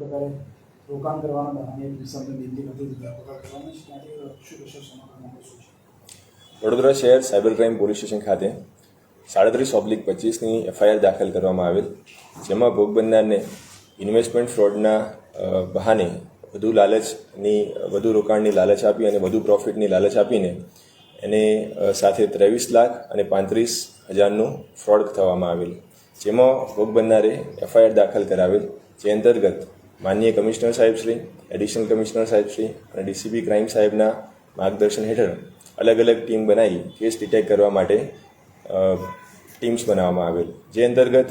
પ્રકારે રોકાણ કરવાના બહાને એક વિસ્તારને નથી ધરપકડ છે. ત્યાંથી શું કહેશો સમાધાન શું છે? વડોદરા શહેર સાયબર ક્રાઇમ પોલીસ સ્ટેશન ખાતે સાડત્રીસ ઓબ્લિક પચીસની એફઆઈઆર દાખલ કરવામાં આવેલ, જેમાં ભોગ બનનારને ઇન્વેસ્ટમેન્ટ ફ્રોડના બહાને વધુ લાલચની, વધુ રોકાણની લાલચ આપી અને વધુ પ્રોફિટની લાલચ આપીને એને સાથે ત્રેવીસ લાખ અને પાંત્રીસ હજારનું ફ્રોડ થવામાં આવેલ, જેમાં ભોગ બનનારે એફઆઈઆર દાખલ કરાવેલ જે અંતર્ગત માનનીય કમિશનર સાહેબશ્રી એડિશનલ કમિશનર સાહેબશ્રી અને ડીસીપી ક્રાઇમ સાહેબના માર્ગદર્શન હેઠળ અલગ અલગ ટીમ બનાવી કેસ ડિટેક્ટ કરવા માટે ટીમ્સ બનાવવામાં આવેલ. જે અંતર્ગત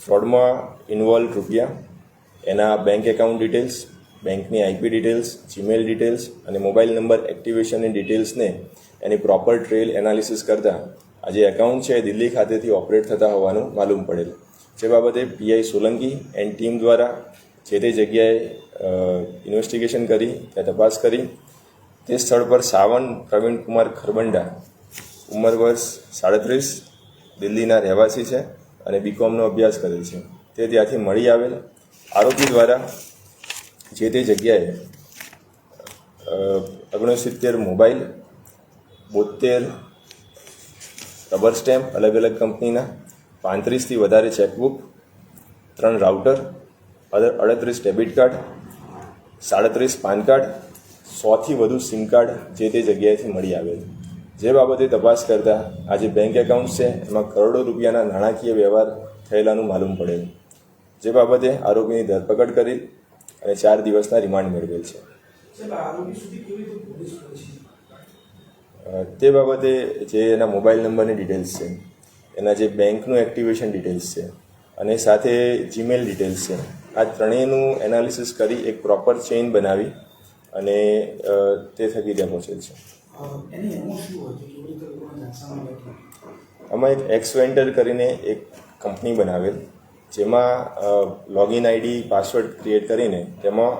ફ્રોડમાં ઇન્વોલ્વ રૂપિયા, એના બેંક એકાઉન્ટ ડિટેલ્સ બેંકની આઈપી ડિટેલ્સ જીમેલ ડિટેલ્સ અને મોબાઈલ નંબર એક્ટિવેશનની ડિટેલ્સને એની પ્રોપર ટ્રેલ એનાલિસિસ કરતાં આ જે એકાઉન્ટ છે એ દિલ્હી ખાતેથી ઓપરેટ થતા હોવાનું માલુમ પડેલ. જે બાબતે પીઆઈ સોલંકી એન્ડ ટીમ દ્વારા જે તે જગ્યાએ ઇન્વેસ્ટિગેશન કરી, ત્યાં તપાસ કરી. તે સ્થળ પર સાવન પ્રવીણકુમાર ખરબંડા, ઉંમર વર્ષ સાડત્રીસ, દિલ્હીના રહેવાસી છે અને બીકોમનો અભ્યાસ કરેલ છે. તે ત્યાંથી મળી આવેલ. આરોપી દ્વારા જે તે જગ્યાએ ઓગણસિત્તેર મોબાઈલ બોતેર રબર સ્ટેમ્પ અલગ અલગ કંપનીના પાંત્રીસથી વધારે ચેકબુક, ત્રણ રાઉટર અડત્રીસ ડેબિટ કાર્ડ સાડત્રીસ પાન કાર્ડ સોથી વધુ સિમ કાર્ડ જે તે જગ્યાએથી મળી આવેલ જે બાબતે તપાસ કરતાં આ જે બેંક એકાઉન્ટ છે એમાં કરોડો રૂપિયાના નાણાકીય વ્યવહાર થયેલાનું માલુમ પડેલ જે બાબતે આરોપીની ધરપકડ કરી અને ચાર દિવસના રિમાન્ડ મેળવેલ છે. તે બાબતે જે એના મોબાઈલ નંબરની ડિટેલ્સ છે એના જે બેંકનું એક્ટિવેશન ડિટેલ્સ છે અને સાથે જીમેલ ડિટેલ્સ છે. આ ત્રણેયનું એનાલિસિસ કરી એક પ્રોપર ચેઇન બનાવી અને તે થકી પહોંચેલ છે. આમાં એક એક્સ કરીને એક કંપની બનાવેલ જેમાં લોગિન આઈડી પાસવર્ડ ક્રિએટ કરીને તેમાં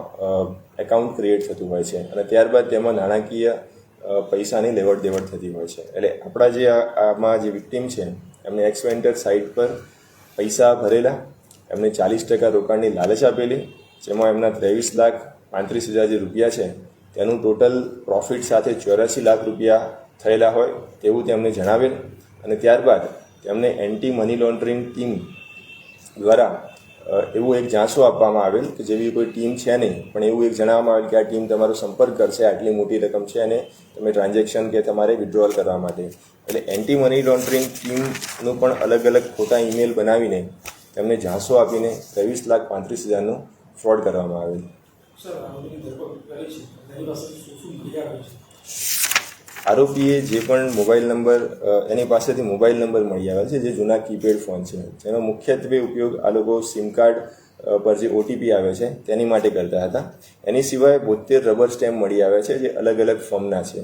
એકાઉન્ટ ક્રિએટ થતું હોય છે. અને ત્યારબાદ તેમાં નાણાકીય પૈસાની લેવડ દેવડ થતી હોય છે. એટલે આપણા જે આમાં જે વિક્ટીમ છે એમને એક્સ વેન્ટર સાઇટ પર પૈસા ભરેલા એમને ચાલીસ ટકા રોકાણની લાલચ આપેલી, જેમાં એમના ત્રેવીસ લાખ પાંત્રીસ હજાર જે રૂપિયા છે, તેનું ટોટલ પ્રોફિટ સાથે ચોર્યાસી લાખ રૂપિયા થયેલા હોય તેવું તેમને જણાવેલ અને ત્યારબાદ તેમને એન્ટી મની લોન્ડરિંગ ટીમ દ્વારા એવું એક જાંચો આપવામાં આવેલ કે જેવી કોઈ ટીમ છે નહીં, પણ એવું એક જણાવવામાં આવેલ કે આ ટીમ તમારો સંપર્ક કરશે, આટલી મોટી રકમ છે અને તમે ટ્રાન્ઝેક્શન કે તમારે વિડ્રોઅલ કરવા માટે. એટલે એન્ટી મની લોન્ડરિંગ ટીમનું પણ અલગ અલગ ખોટા ઈમેલ બનાવીને તેમને ઝાંસો આપીને ત્રેવીસ લાખ પાંત્રીસ હજારનું ફ્રોડ કરવામાં આવેલ. તેની આવે આરોપીએ જે પણ મોબાઈલ નંબર એની પાસેથી મોબાઈલ નંબર મળી આવ્યા છે જે જૂના કીપેડ ફોન છે. જેનો મુખ્યત્વે ઉપયોગ આ લોકો સિમ કાર્ડ પર જે ઓટીપી આવે છે તેની માટે કરતા હતા. એની સિવાય બોતેર રબર સ્ટેમ્પ મળી આવ્યા છે જે અલગ અલગ ફોર્મના છે.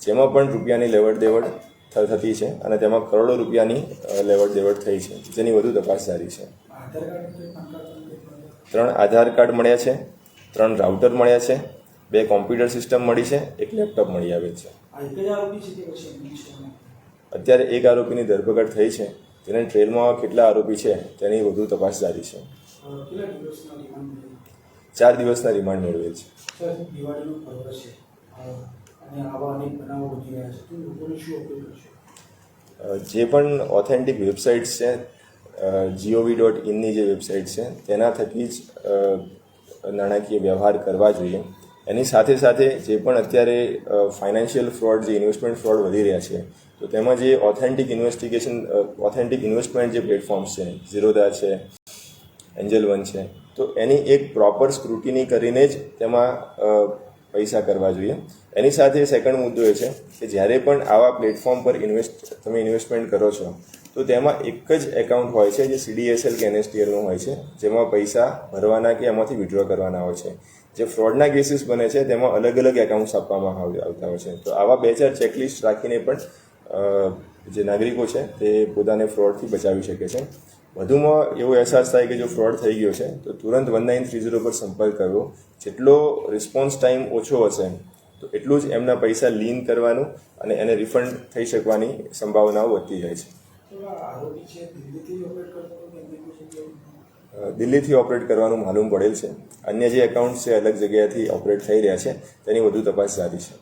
જેમાં પણ રૂપિયાની લેવડ દેવડ થતી છે અને તેમાં કરોડો રૂપિયાની લેવડ દેવડ થઈ છે, જેની વધુ તપાસ જારી છે? ત્રણ આધાર કાર્ડ મળ્યા છે, ત્રણ રાઉટર મળ્યા છે, બે કોમ્પ્યુટર સિસ્ટમ મળી છે, એક લેપટોપ મળી આવેલ છે. અત્યારે એક આરોપીની ધરપકડ થઈ છે તેને ટ્રેલમાં કેટલા આરોપી છે, તેની વધુ તપાસ જારી છે. ચાર દિવસના રિમાન્ડ મેળવેલ છે. અને આવા અનેક બનાવો વધી રહ્યા છે, તો લોકોને શું અપીલ કરશો? જે પણ ઓથેન્ટિક વેબસાઇટ્સ છે જીઓવી ડોટ ઇનની જે વેબસાઇટ છે, તેના થકી જ નાણાકીય વ્યવહાર કરવા જોઈએ. એની સાથે સાથે જે પણ અત્યારે ફાઇનાન્શિયલ ફ્રોડ જે ઇન્વેસ્ટમેન્ટ ફ્રોડ વધી રહ્યા છે, તો તેમાં જે ઓથેન્ટિક ઇન્વેસ્ટિગેશન ઓથેન્ટિક ઇન્વેસ્ટમેન્ટ જે પ્લેટફોર્મ્સ છે ઝીરોદા છે એન્જલ વન છે, તો એની એક પ્રોપર સ્ક્રુટિની કરીને જ તેમાં પૈસા કરવા જોઈએ. એની સાથે સેકન્ડ મુદ્દો એ છે કે જ્યારે પણ આવા પ્લેટફોર્મ પર ઇન્વેસ્ટ તમે ઇન્વેસ્ટમેન્ટ કરો છો, તો તેમાં એક જ એકાઉન્ટ હોય છે જે સીડીએસએલ કે એનએસટીએલનું હોય છે, જેમાં પૈસા ભરવાના કે એમાંથી વિડ્રો કરવાના હોય છે. જે ફ્રોડના કેસીસ બને છે, તેમાં અલગ અલગ એકાઉન્ટ્સ આપવામાં આવ- આવતા હોય છે. તો આવા બે ચાર ચેકલિસ્ટ રાખીને પણ જે નાગરિકો છે, તે પોતાને ફ્રોડથી બચાવી શકે છે. વધુમાં એવો અહેસાસ થાય કે જો ફ્રોડ થઈ ગયો છે, તો તુરંત વન નાઇન થ્રી ઝીરો પર સંપર્ક કરવો જેટલો રિસ્પોન્સ ટાઈમ ઓછો હશે, તો એટલું જ એમના પૈસા લીન કરવાનું અને એને રિફંડ થઈ શકવાની સંભાવનાઓ વધતી જાય છે. દિલ્હીથી ઓપરેટ કરવાનું માલુમ પડેલ છે. અન્ય જે એકાઉન્ટ્સ છે, અલગ જગ્યાએથી ઓપરેટ થઈ રહ્યા છે, તેની વધુ તપાસ સારી છે.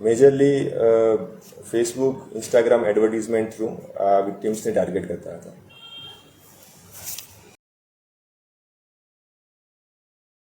Majorly Facebook Instagram advertisement through આ વિક્ટિમ્સને ટાર્ગેટ કરતા હતા